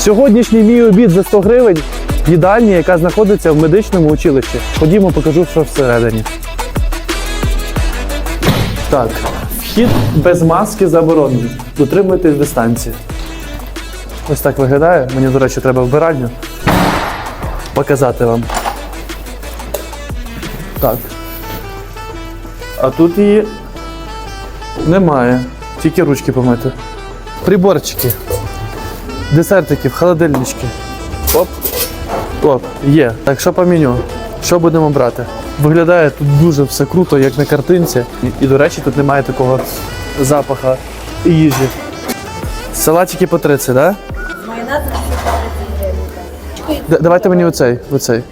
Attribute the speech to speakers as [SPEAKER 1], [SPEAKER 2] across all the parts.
[SPEAKER 1] Сьогоднішній мій обід за 100 гривень в їдальні, яка знаходиться в медичному училищі. Ходімо, покажу, що всередині. Так, вхід без маски заборонений. Дотримуйтесь дистанції. Ось так виглядає. Мені, до речі, треба вбиральню показати вам. Так. А тут її немає. Тільки ручки помити. Приборчики. Десертики, в холодильнички. Оп. Оп, є. Так, що по меню? Що будемо брати? Виглядає тут дуже все круто, як на картинці. І, і, до речі, тут немає такого запаха їжі. Салатики по 30, так? Да?
[SPEAKER 2] Майонез
[SPEAKER 1] Д- Давайте мені оцей. оцей.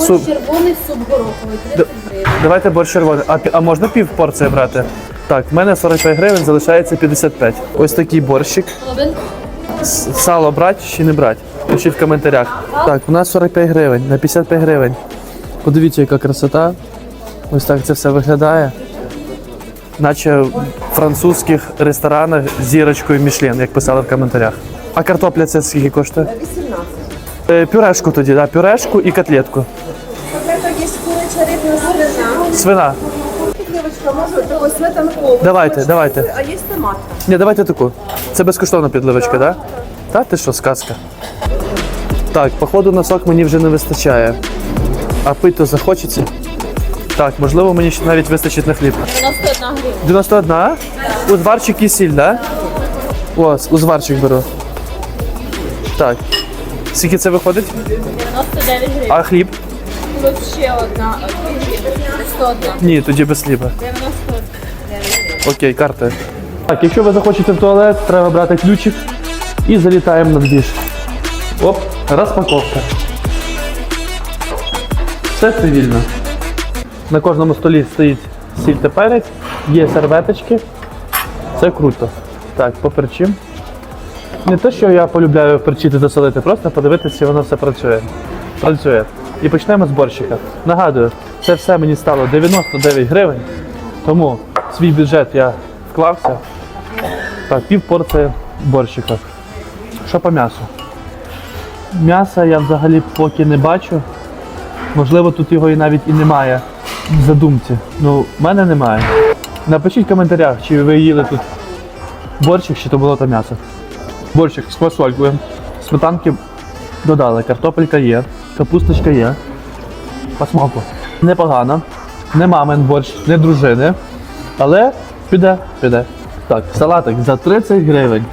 [SPEAKER 1] Суп.
[SPEAKER 2] червоний суп гороховий, 30 гривень.
[SPEAKER 1] Давайте борщ червоний. А, а можна пів порції брати? Так, в мене 45 гривень, залишається 55. Ось такий борщик. Сало брати чи не брати? Пишіть в коментарях. Так, у нас 45 гривень, на 55 гривень. Подивіться, яка красота. Ось так це все виглядає. Наче в французьких ресторанах з зірочкою Мішлен, як писали в коментарях. А картопля це скільки коштує?
[SPEAKER 3] 18.
[SPEAKER 1] Е, пюрешку тоді, да, пюрешку і котлетку.
[SPEAKER 3] Котлета є куряча рибна свина.
[SPEAKER 1] Свина. Давайте, давайте.
[SPEAKER 3] А є томатка.
[SPEAKER 1] Ні, давайте таку. Це безкоштовна підливочка, так? Та ти що, сказка? Так, походу на сок мені вже не вистачає. А пити захочеться. Так, можливо, мені ще навіть вистачить на хліб.
[SPEAKER 2] 91 гривня.
[SPEAKER 1] 91, а? Узварчик і сіль, так? Да? О, узварчик беру. Так. Скільки це виходить?
[SPEAKER 2] 99 гривень.
[SPEAKER 1] А хліб?
[SPEAKER 2] Плюс ще одна, 2 гривні. 101.
[SPEAKER 1] Ні, тоді без хліба.
[SPEAKER 2] 91.
[SPEAKER 1] Окей, карта. Так, якщо ви захочете в туалет, треба брати ключик і залітаємо на двіж. Оп, розпаковка. Все цивільно. На кожному столі стоїть сіль та перець, є серветочки. Це круто. Так, поперчим. Не те, що я полюбляю перчити та солити, просто подивитися, чи воно все працює. Працює. І почнемо з борщика. Нагадую, це все мені стало 99 гривень. Тому в свій бюджет я вклався. Так, пів порції борщика. Що по м'ясу? М'яса я взагалі поки не бачу. Можливо, тут його і навіть і немає в задумці. Ну, в мене немає. Напишіть в коментарях, чи ви їли тут борщик, чи то було там м'ясо. Борщик з квасолькою. Сметанки додали, картопелька є, капусточка є. По смаку. Непогано. Не мамин борщ, не дружини. Але піде, піде. Так, салатик за 30 гривень.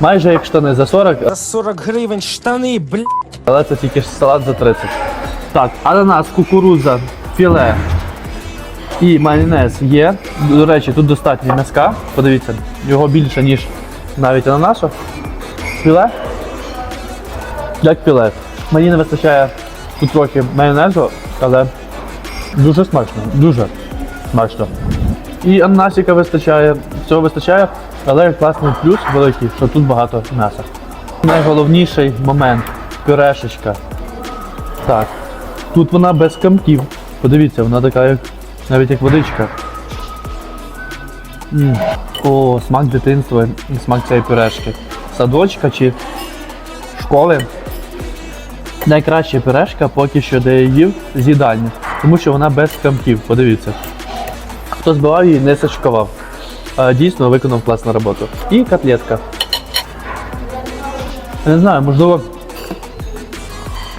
[SPEAKER 1] Майже як штани за 40,
[SPEAKER 4] За 40 гривень штани, бля.
[SPEAKER 1] але це тільки салат за 30. Так, ананас, кукурудза, філе і майонез є. До речі, тут достатньо м'язка. Подивіться, його більше, ніж навіть ананасу. Філе. Як філе. Мені не вистачає тут трохи майонезу, але дуже смачно. Дуже смачно. І ананасика вистачає, всього вистачає, але класний плюс великий, що тут багато м'яса. Найголовніший момент пюрешечка. Так. Тут вона без камків. Подивіться, вона така, як навіть як водичка. м О, смак дитинства і смак цієї пюрешки. Садочка чи школи. Найкраща пюрешка поки що де я їв з їдальні, тому що вона без камків. Подивіться. Хто збивав її, не сачкував. Дійсно виконав класну роботу. І котлетка. Не знаю, можливо,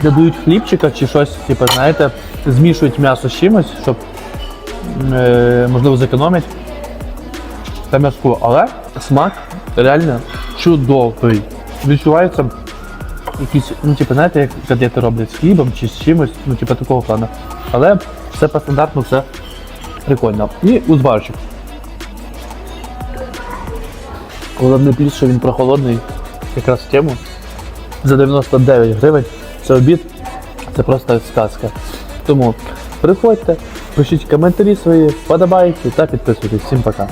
[SPEAKER 1] додають хлібчика чи щось, типу, знаєте, змішують м'ясо з чимось, щоб е, можливо зекономить та м'язку. Але смак реально чудовий. Відчувається якісь, ну, типу, знаєте, як котлети роблять з хлібом чи з чимось, ну, типу такого плану. Але все по стандартну, все прикольно. І узварчик. Головне плюс, що він прохолодний, якраз в тему. За 99 гривень це обід, це просто сказка. Тому приходьте, пишіть коментарі свої, вподобайки та підписуйтесь. Всім пока.